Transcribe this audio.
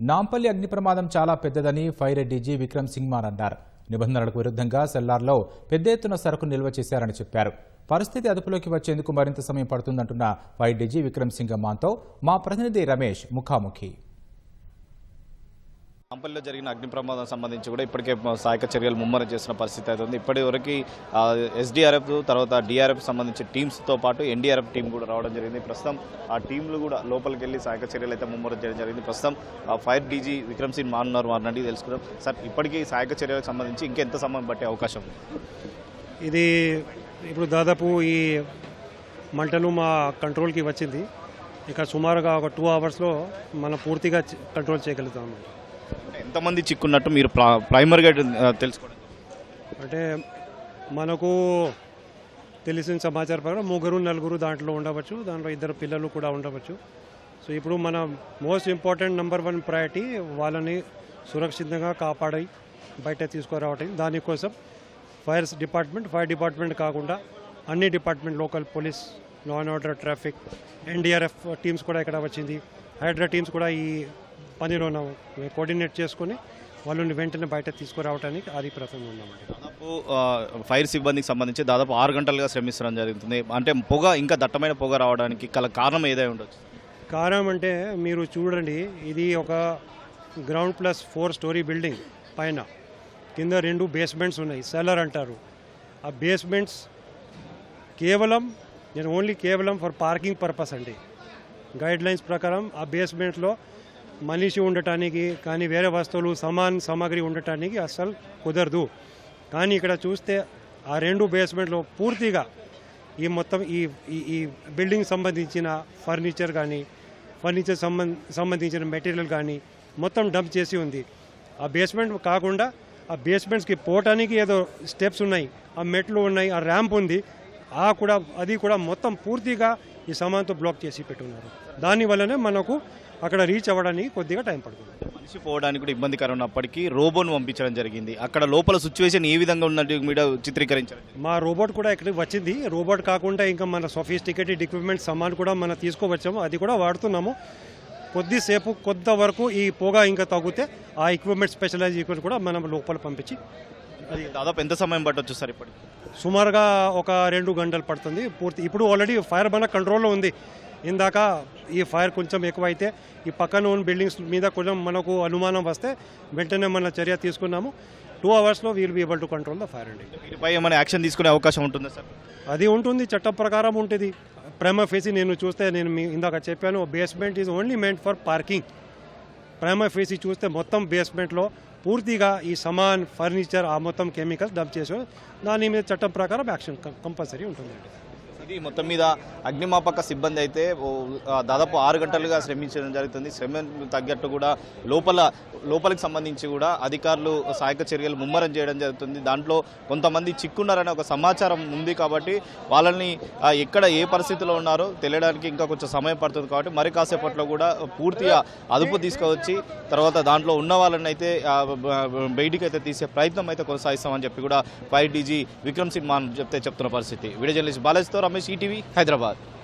నాంపల్లి అగ్ని ప్రమాదం చాలా పెద్దదని ఫైర్ డీజీ విక్రమ్ సింగ్మాన్ అన్నారు. నిబంధనలకు విరుద్ధంగా సెల్లార్లో పెద్ద ఎత్తున సరుకు నిల్వ చేశారని చెప్పారు. పరిస్థితి అదుపులోకి వచ్చేందుకు మరింత సమయం పడుతుందంటున్న ఫైర్ డీజీ విక్రమ్ సింగ్మాన్తో మా ప్రతినిధి రమేష్ ముఖాముఖి. కంపెనీలో జరిగిన అగ్ని ప్రమాదం సంబంధించి కూడా ఇప్పటికే సహాయక చర్యలు ముమ్మరం చేసిన పరిస్థితి అయితే ఉంది. ఇప్పటి వరకు ఎస్డీఆర్ఎఫ్ తర్వాత డిఆర్ఎఫ్ సంబంధించి టీమ్స్తో పాటు ఎన్డీఆర్ఎఫ్ టీం కూడా రావడం జరిగింది. ప్రస్తుతం ఆ టీంలు కూడా లోపలికి వెళ్ళి సహాయక చర్యలు అయితే ముమ్మరం చేయడం జరిగింది. ప్రస్తుతం ఆ ఫైర్ డీజీ విక్రమ్ సింగ్ మానున్నారు వారిని అడిగి తెలుసుకుందాం. సార్ ఇప్పటికీ సహాయక చర్యలకు సంబంధించి ఇంకెంత సమయం పట్టే అవకాశం ఇది ఇప్పుడు దాదాపు ఈ మంటలు మా కంట్రోల్కి వచ్చింది. ఇక సుమారుగా ఒక టూ అవర్స్లో మనం పూర్తిగా కంట్రోల్ చేయగలుగుతాం అన్నమాట. ఎంతమంది చిక్కున్నట్టు మీరు ప్రా- ప్రైమరీగా ఆ, తెలుసుకోవడం అంటే మనకు తెలిసిన సమాచారం ప్రకారం ముగ్గురు నలుగురు దాంట్లో ఉండవచ్చు. దాంట్లో ఇద్దరు పిల్లలు కూడా ఉండవచ్చు. సో ఇప్పుడు మన most important number one priority వాళ్ళని సురక్షితంగా కాపాడి బయట తీసుకురావటం. దానికోసం ఫైర్ డిపార్ట్మెంట్ ఫైర్ డిపార్ట్మెంట్ కాకుండా అన్ని department local police law and order traffic NDRF teams కూడా ఇక్కడ వచ్చింది. హైడ్రా టీమ్స్ కూడా ఈ పనిలో కోఆర్డినేట్ చేసుకొని వాళ్ళని వెంటనే బయట తీసుకురావడానికి ఆది ప్రయత్నం ఉన్నామండి దాదాపు ఫైర్ సిబ్బందికి సంబంధించి దాదాపు ఆరు గంటలుగా శ్రమించడం జరుగుతుంది. అంటే పొగ ఇంకా దట్టమైన పొగ రావడానికి గల కారణం ఏదై ఉండొచ్చు? కారణం అంటే మీరు చూడండి ఇది ఒక ground plus four storey building పైన. కింద రెండు బేస్మెంట్స్ ఉన్నాయి. సెల్లర్ అంటారు. ఆ బేస్మెంట్స్ కేవలం నేను ఓన్లీ కేవలం ఫర్ పార్కింగ్ పర్పస్ అండి. గైడ్ లైన్స్ ప్రకారం ఆ బేస్మెంట్లో మనిషి ఉండటానికి కానీ వేరే వస్తువులు సమాన్ సామాగ్రి ఉండటానికి అస్సలు కుదరదు. కానీ ఇక్కడ చూస్తే ఆ రెండు బేస్మెంట్లో పూర్తిగా ఈ మొత్తం ఈ ఈ బిల్డింగ్ సంబంధించిన ఫర్నిచర్ కానీ ఫర్నిచర్ సంబంధించిన మెటీరియల్ కానీ మొత్తం డంప్ చేసి ఉంది. ఆ బేస్మెంట్ కాకుండా ఆ బేస్మెంట్స్కి పోవటానికి ఏదో స్టెప్స్ ఉన్నాయి ఆ మెట్లు ఉన్నాయి ఆ ర్యాంప్ ఉంది. ఆ కూడా అది కూడా మొత్తం పూర్తిగా ఈ సామాన్తో బ్లాక్ చేసి పెట్టున్నారు. దానివల్లనే మనకు అక్కడ రీచ్ అవ్వడానికి కొద్దిగా టైం పడుతుంది. మనిషి పోవడానికి కూడా ఇబ్బందికరం ఉన్నప్పటికీ రోబోను పంపించడం జరిగింది. అక్కడ లోపల సిచ్యువేషన్ ఏ విధంగా ఉన్నట్టు మీద చిత్రీకరించారు మా రోబోట్ కూడా ఇక్కడికి వచ్చింది. రోబోట్ కాకుండా ఇంకా మన సొఫిస్టికేటెడ్ ఎక్విప్మెంట్ సామాన్ కూడా మనం తీసుకువచ్చాము. అది కూడా వాడుతున్నాము. కొద్దిసేపు కొంత వరకు ఈ పొగ ఇంకా తగ్గితే ఆ ఎక్విప్మెంట్ స్పెషలైజ్ ఎక్విప్మెంట్ కూడా మనం లోపల పంపించి అది దాదాపు ఎంత సమయం పట్టొచ్చు సార్ ఇప్పటికి? సుమారుగా ఒక రెండు గంటలు పడుతుంది. పూర్తి ఇప్పుడు ఆల్రెడీ ఫైర్ మన కంట్రోల్లో ఉంది. ఇందాక ఈ ఫైర్ కొంచెం ఎక్కువైతే ఈ పక్కన ఉన్న బిల్డింగ్స్ మీద కొంచెం మనకు అనుమానం వస్తే వెంటనే మన చర్య తీసుకున్నాము. టూ అవర్స్లో we'll be able to control the fire అండి వీటిపై ఏమైనా యాక్షన్ తీసుకునే అవకాశం ఉంటుందా సార్? అది ఉంటుంది చట్టం ప్రకారం ఉంటుంది. ప్రేమ ఫేసి నేను చూస్తే నేను మీ ఇందాక చెప్పాను basement is only meant for parking Prema facie చూస్తే మొత్తం బేస్మెంట్లో పూర్తిగా ఈ సమాన్ ఫర్నిచర్ ఆ మొత్తం కెమికల్స్ డబ్ చేసి దాని మీద చట్టం ప్రకారం యాక్షన్ కంపల్సరీ ఉంటుందండి. ఇది మొత్తం మీద అగ్నిమాపక సిబ్బంది అయితే ఓ, దాదాపు ఆరు గంటలుగా శ్రమించడం జరుగుతుంది. శ్రమ తగ్గట్టు కూడా లోపల లోపలికి సంబంధించి కూడా అధికారులు సహాయక చర్యలు ముమ్మరం చేయడం జరుగుతుంది. దాంట్లో కొంతమంది చిక్కున్నారనే ఒక సమాచారం ఉంది కాబట్టి వాళ్ళని ఎక్కడ ఏ పరిస్థితిలో ఉన్నారో తెలియడానికి ఇంకా కొంచెం సమయం పడుతుంది కాబట్టి మరి కాసేపట్లో కూడా పూర్తిగా అదుపు తీసుకువచ్చి తర్వాత దాంట్లో ఉన్న వాళ్ళని అయితే బయటికి అయితే తీసే ప్రయత్నం అయితే కొనసాగిస్తామని చెప్పి కూడా ఫైవ్ డీజీ విక్రమ్ సింగ్ మాన్ చెప్తే చెప్తున్న పరిస్థితి. వీడియో జర్నలిస్ట్ బాలాజీతో में सी हैदराबाद।